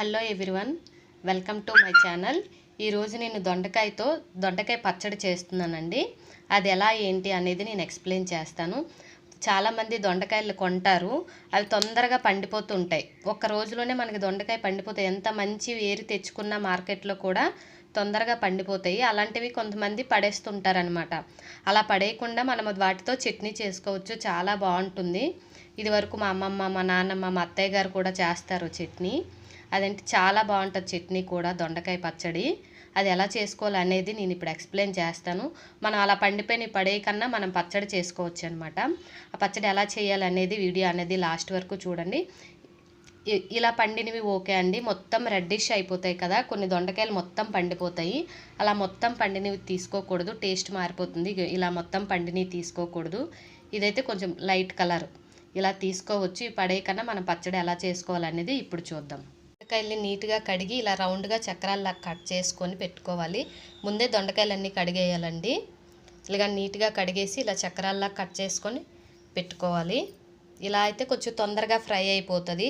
Hello everyone welcome to my channel. ఈరోజు నేను దొండకాయతో దొండకాయ పచ్చడి చేస్తున్నానండి. అది ఎలా ఏంటి అనేది నేను ఎక్స్ప్లెయిన్ చేస్తాను. చాలామంది దొండకాయలు కొంటారు. అవి తొందరగా పండిపోతూ ఉంటాయి ఒక్క రోజులోనే మనకి దొండకాయ పండిపోతాయి. ఎంత మంచి వేరు తెచ్చుకున్న మార్కెట్లో కూడా తొందరగా పండిపోతాయి. అలాంటివి కొంతమంది పడేస్తుంటారనమాట. అలా పడేయకుండా మనం వాటితో చట్నీ చేసుకోవచ్చు. చాలా బాగుంటుంది. ఇది వరకు మా అమ్మమ్మ మా నాన్నమ్మ మా అత్తయ్య గారు కూడా చేస్తారు చట్నీ. అదంటే చాలా బాగుంటుంది చట్నీ కూడా దొండకాయ పచ్చడి. అది ఎలా చేసుకోవాలి అనేది నేను ఇప్పుడు ఎక్స్ప్లెయిన్ చేస్తాను. మనం అలా పండిపోయిన పడేయకన్నా మనం పచ్చడి చేసుకోవచ్చు అనమాట ఆ పచ్చడి ఎలా చేయాలనేది వీడియో అనేది లాస్ట్ వరకు చూడండి. ఇలా పండినవి ఓకే అండి. మొత్తం రెడ్డిష్ అయిపోతాయి కదా కొన్ని దొండకాయలు మొత్తం పండిపోతాయి. అలా మొత్తం పండినవి తీసుకోకూడదు టేస్ట్ మారిపోతుంది. ఇలా మొత్తం పండినవి తీసుకోకూడదు. ఇదైతే కొంచెం లైట్ కలర్. ఇలా తీసుకోవచ్చు. ఈ పడే కన్నా మనం పచ్చడి ఎలా చేసుకోవాలనేది ఇప్పుడు చూద్దాం. దొండకాయల్ని నీట్గా కడిగి ఇలా రౌండ్గా చక్రాల్లా కట్ చేసుకొని పెట్టుకోవాలి. ముందే దొండకాయలన్నీ కడిగేయాలండి. ఇలాగ నీట్గా కడిగేసి ఇలా చక్రాల్లా కట్ చేసుకొని పెట్టుకోవాలి. ఇలా అయితే కొంచెం తొందరగా ఫ్రై అయిపోతుంది.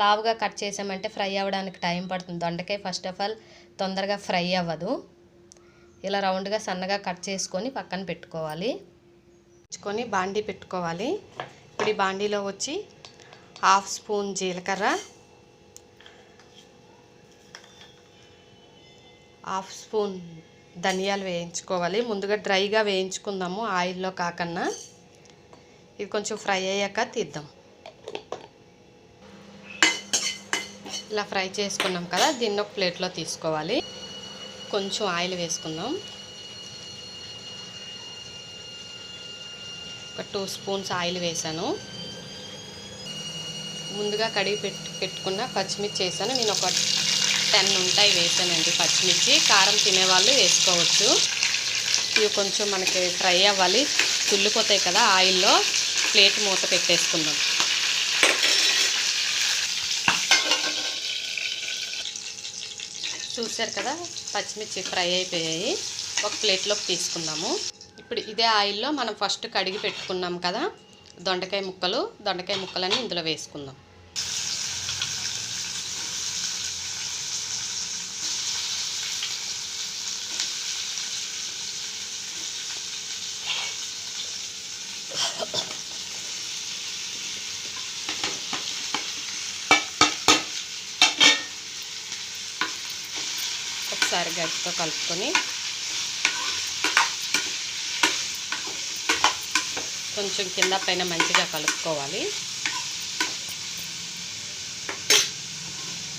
లావుగా కట్ చేసామంటే ఫ్రై అవ్వడానికి టైం పడుతుంది. దొండకాయ ఫస్ట్ ఆఫ్ ఆల్ తొందరగా ఫ్రై అవ్వదు. ఇలా రౌండ్గా సన్నగా కట్ చేసుకొని పక్కన పెట్టుకోవాలి. ఉంచుకొని బాండీ పెట్టుకోవాలి. ఇప్పుడు ఈ బాండీలో వచ్చి హాఫ్ స్పూన్ జీలకర్ర హాఫ్ స్పూన్ ధనియాలు వేయించుకోవాలి. ముందుగా డ్రైగా వేయించుకుందాము ఆయిల్లో కాకన్నా. ఇది కొంచెం ఫ్రై అయ్యాక తీద్దాం. ఇలా ఫ్రై చేసుకున్నాం కదా దీన్ని ఒక ప్లేట్లో తీసుకోవాలి. కొంచెం ఆయిల్ వేసుకుందాం. ఒక టూ స్పూన్స్ ఆయిల్ వేసాను. ముందుగా కడిగి పెట్టుకున్న పచ్చిమిర్చి వేసాను. నేను ఒక టెన్ ఉంటాయి వేసానండి పచ్చిమిర్చి. కారం తినేవాళ్ళు వేసుకోవచ్చు. ఇవి కొంచెం మనకి ఫ్రై అవ్వాలి. తుల్లిపోతాయి కదా ఆయిల్లో. ప్లేట్ మూత పెట్టేసుకుందాం. చూశారు కదా పచ్చిమిర్చి ఫ్రై అయిపోయాయి. ఒక ప్లేట్లోకి తీసుకుందాము. ఇప్పుడు ఇదే ఆయిల్లో మనం ఫస్ట్ కడిగి పెట్టుకున్నాం కదా దొండకాయ ముక్కలు. దొండకాయ ముక్కలన్నీ ఇందులో వేసుకుందాం. ఒకసారి గట్టితో కలుపుకొని కొంచెం కింద పైన మంచిగా కలుపుకోవాలి.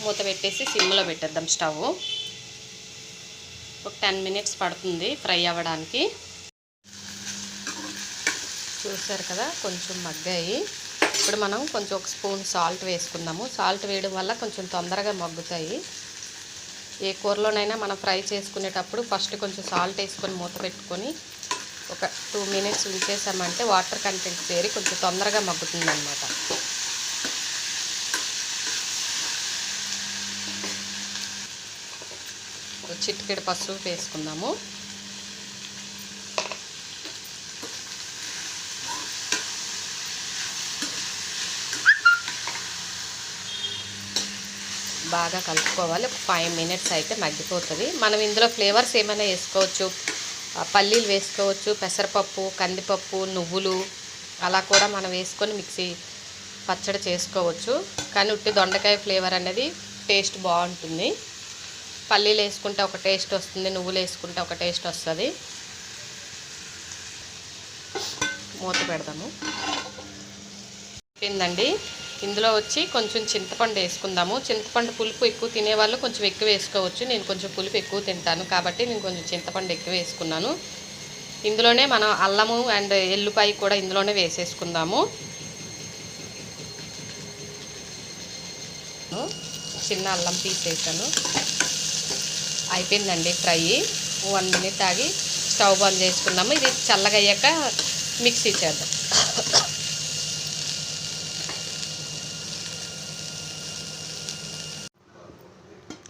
మూత పెట్టేసి సిమ్లో పెట్టేద్దాం స్టవ్. ఒక టెన్ మినిట్స్ పడుతుంది ఫ్రై అవ్వడానికి. చూసారు కదా కొంచెం మగ్గాయి. ఇప్పుడు మనం కొంచెం ఒక స్పూన్ సాల్ట్ వేసుకుందాము. సాల్ట్ వేయడం వల్ల కొంచెం తొందరగా మగ్గుతాయి. ఏ కూరలోనైనా మనం ఫ్రై చేసుకునేటప్పుడు ఫస్ట్ కొంచెం సాల్ట్ వేసుకొని మూత పెట్టుకొని ఒక టూ మినిట్స్ ఉంచేసామంటే వాటర్ కంటెంట్ చేరి కొంచెం తొందరగా మగ్గుతుంది అనమాట చిటికెడు పసుపు వేసుకుందాము. బాగా కలుపుకోవాలి. ఒక ఫైవ్ మినిట్స్ అయితే మగ్గిపోతుంది. మనం ఇందులో ఫ్లేవర్స్ ఏమైనా వేసుకోవచ్చు? పల్లీలు వేసుకోవచ్చు పెసరపప్పు కందిపప్పు నువ్వులు అలా కూడా మనం వేసుకొని మిక్సీ పచ్చడి చేసుకోవచ్చు. కానీ ఉట్టి దొండకాయ ఫ్లేవర్ అనేది టేస్ట్ బాగుంటుంది. పల్లీలు వేసుకుంటే ఒక టేస్ట్ వస్తుంది నువ్వులు వేసుకుంటే ఒక టేస్ట్ వస్తుంది. మూత పెడదాము. అయిపోయిందండి ఇందులో వచ్చి కొంచెం చింతపండు వేసుకుందాము. చింతపండు పులుపు ఎక్కువ తినేవాళ్ళు కొంచెం ఎక్కువ వేసుకోవచ్చు. నేను కొంచెం పులుపు ఎక్కువ తింటాను కాబట్టి నేను కొంచెం చింతపండు ఎక్కువ వేసుకున్నాను. ఇందులోనే మనం అల్లము అండ్ ఎల్లుపాయ కూడా ఇందులోనే వేసేసుకుందాము. చిన్న అల్లం పీస్ వేసాను అయిపోయిందండి ఫ్రై. వన్ మినిట్ ఆగి స్టవ్ బంద్ చేసుకుందాము. ఇది చల్లగయ్యాక మిక్సీ చేద్దాం.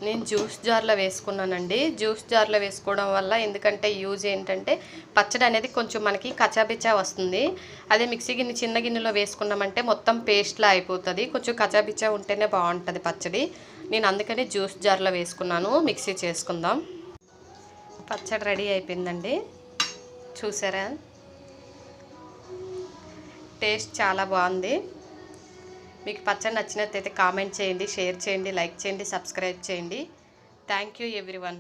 నేను జ్యూస్ జార్లో వేసుకున్నానండి. జ్యూస్ జార్లో వేసుకోవడం వల్ల ఎందుకంటే యూజ్ ఏంటంటే పచ్చడి అనేది కొంచెం మనకి కచాబిచ్చా వస్తుంది. అదే మిక్సీ గిన్నె చిన్న గిన్నెలో వేసుకున్నామంటే మొత్తం పేస్ట్లా అయిపోతుంది. కొంచెం కచాబిచ్చా ఉంటేనే బాగుంటుంది పచ్చడి. నేను అందుకని జ్యూస్ జార్లో వేసుకున్నాను. మిక్సీ చేసుకుందాం. పచ్చడి రెడీ అయిపోయిందండి. చూసారా? టేస్ట్ చాలా బాగుంది. మీకు పచ్చడి నచ్చినట్టయితే కామెంట్ చేయండి షేర్ చేయండి లైక్ చేయండి సబ్స్క్రైబ్ చేయండి. Thank you everyone